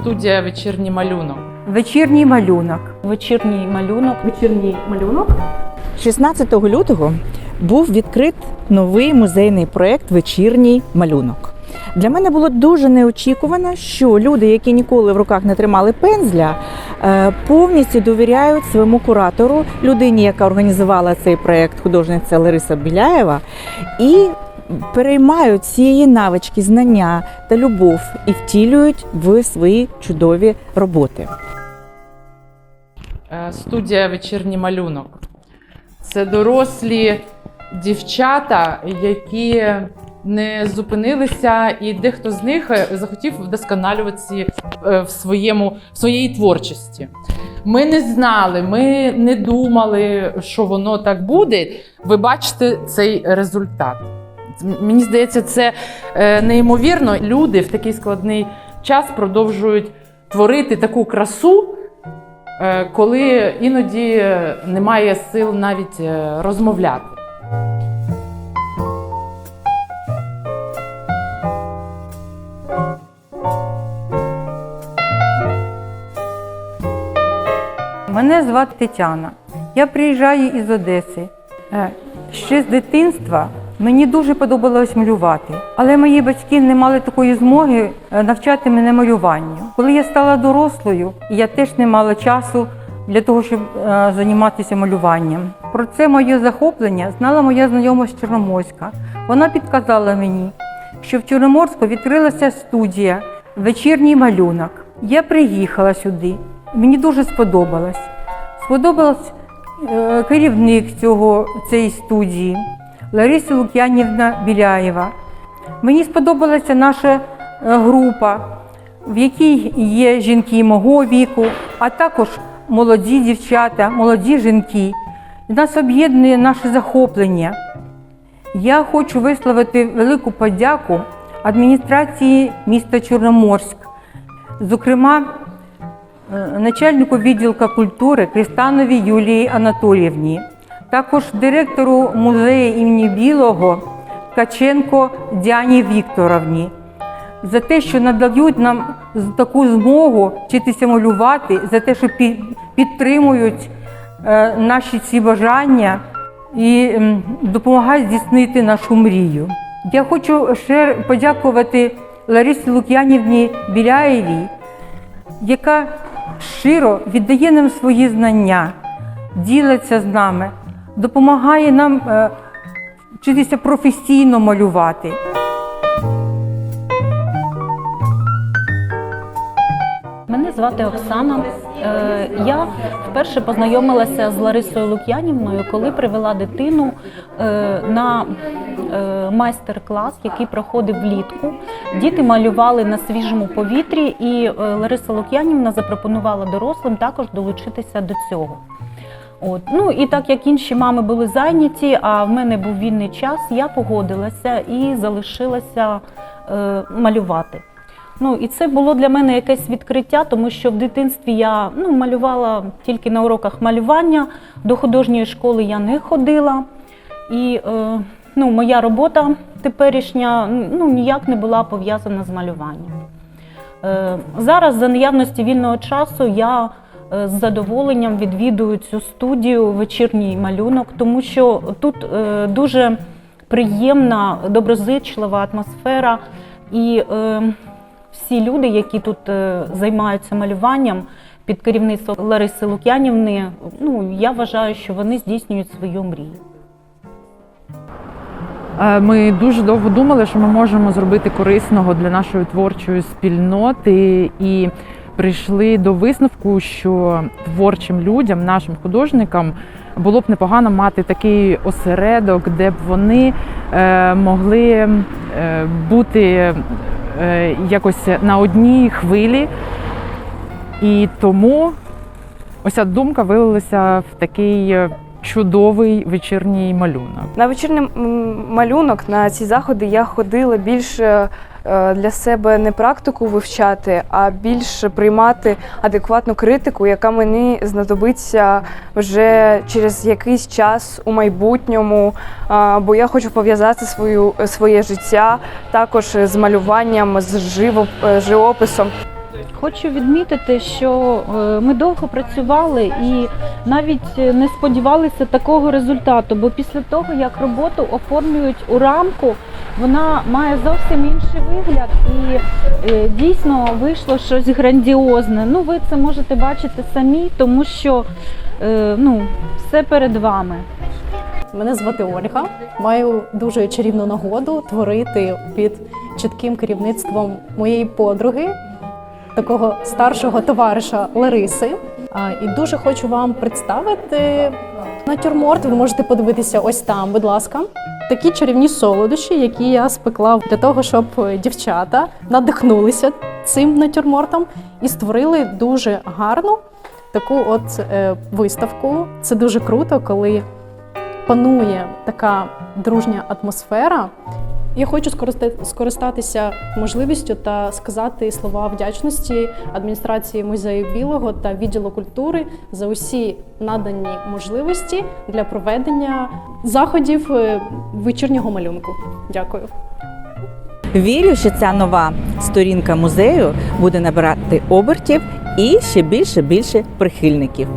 Студія вечірній малюнок. Вечірній малюнок. Вечірній малюнок. Вечірній малюнок. 16 лютого був відкрит новий музейний проєкт Вечірній малюнок. Для мене було дуже неочікувано, що люди, які ніколи в руках не тримали пензля, е, повністю довіряють своєму куратору, людині, яка організувала цей проєкт, художниця Лариса Біляєва, і переймають ці навички, знання та любов і втілюють в свої чудові роботи. Е, Студія вечірній малюнок. Це дорослі дівчата, які не зупинилися, і дехто з них е, захотів вдосконалюватися е, в своєму в своїй творчості. Ми не знали, ми не думали, що воно так буде. Ви бачите цей результат. Мені здається, це е, неймовірно. Люди в такий складний час продовжують творити таку красу, е, коли іноді немає сил навіть е, розмовляти. Мене звати Тетяна. Я приїжджаю із Одеси. Ще з дитинства мені дуже подобалось малювати, але мої батьки не мали такої змоги е, навчати мене малюванню. Коли я стала дорослою, я теж не мала часу для того, щоб е, займатися малюванням. Про це моє захоплення знала моя знайома з Чорноморська. Вона підказала мені, що в Чорноморську відкрилася студія Вечірній малюнок. Я приїхала сюди. Мені дуже сподобалось. Сподобалось е, керівник цього, цієї студії Лариса Лук'янівна Біляєва. Мені сподобалася наша е, група, в якій є жінки мого віку, а також молоді дівчата, молоді жінки. Нас об'єднує наше захоплення. Я хочу висловити велику подяку адміністрації міста Чорноморськ, зокрема, е, начальнику відділка культури Кристановій Юлії Анатоліївні, також директору музею імені Білого Ткаченко Діані Вікторовні за те, що надають нам таку змогу вчитися малювати, за те, що підтримують е, наші ці бажання і допомагають здійснити нашу мрію. Я хочу ще подякувати Ларисі Лук'янівні Біляєвій, яка щиро віддає нам свої знання, ділиться з нами, допомагає нам е, вчитися професійно малювати. Мене звати Оксана. Е, Я вперше познайомилася з Ларисою Лук'янівною, коли привела дитину е, на майстер-клас, який проходив влітку. Діти малювали на свіжому повітрі, і Лариса Лук'янівна запропонувала дорослим також долучитися до цього. От. Ну і так як інші мами були зайняті, а в мене був вільний час, я погодилася і залишилася е, малювати. Ну і це було для мене якесь відкриття, тому що в дитинстві я ну, малювала тільки на уроках малювання, до художньої школи я не ходила. І е, ну, моя робота теперішня ну, ніяк не була пов'язана з малюванням. Е, Зараз за наявності вільного часу я з задоволенням відвідую цю студію вечірній малюнок, тому що тут е, дуже приємна, доброзичлива атмосфера, і е, всі люди, які тут е, займаються малюванням під керівництвом Лариси Лук'янівни, ну я вважаю, що вони здійснюють свою мрію. Е, Ми дуже довго думали, що ми можемо зробити корисного для нашої творчої спільноти, і прийшли до висновку, що творчим людям, нашим художникам, було б непогано мати такий осередок, де б вони е, могли е, бути е, якось на одній хвилі. І тому ось думка вилилася в такий чудовий вечірній малюнок. На вечірній малюнок на ці заходи я ходила більше для себе не практику вивчати, а більше приймати адекватну критику, яка мені знадобиться вже через якийсь час у майбутньому. Бо я хочу пов'язати свою своє життя також з малюванням, з е, живописом. Хочу відмітити, що е, ми довго працювали і навіть не сподівалися такого результату, бо після того, як роботу оформлюють у рамку, вона має зовсім інший вигляд і е, дійсно вийшло щось грандіозне. Ну, ви це можете бачити самі, тому що е, ну, все перед вами. Мене звати Ольга. Маю дуже чарівну нагоду творити під чітким керівництвом моєї подруги, такого старшого товариша Лариси. І дуже хочу вам представити натюрморт. Ви можете подивитися ось там, будь ласка. Такі чарівні солодощі, які я спекла для того, щоб дівчата надихнулися цим натюрмортом і створили дуже гарну таку от е, виставку. Це дуже круто, коли панує така дружня атмосфера. Я хочу скориста- скористатися можливістю та сказати слова вдячності адміністрації музею білого та відділу культури за усі надані можливості для проведення заходів е, вечірнього малюнку. Дякую. Вірю, що ця нова сторінка музею буде набирати обертів і ще більше більше прихильників.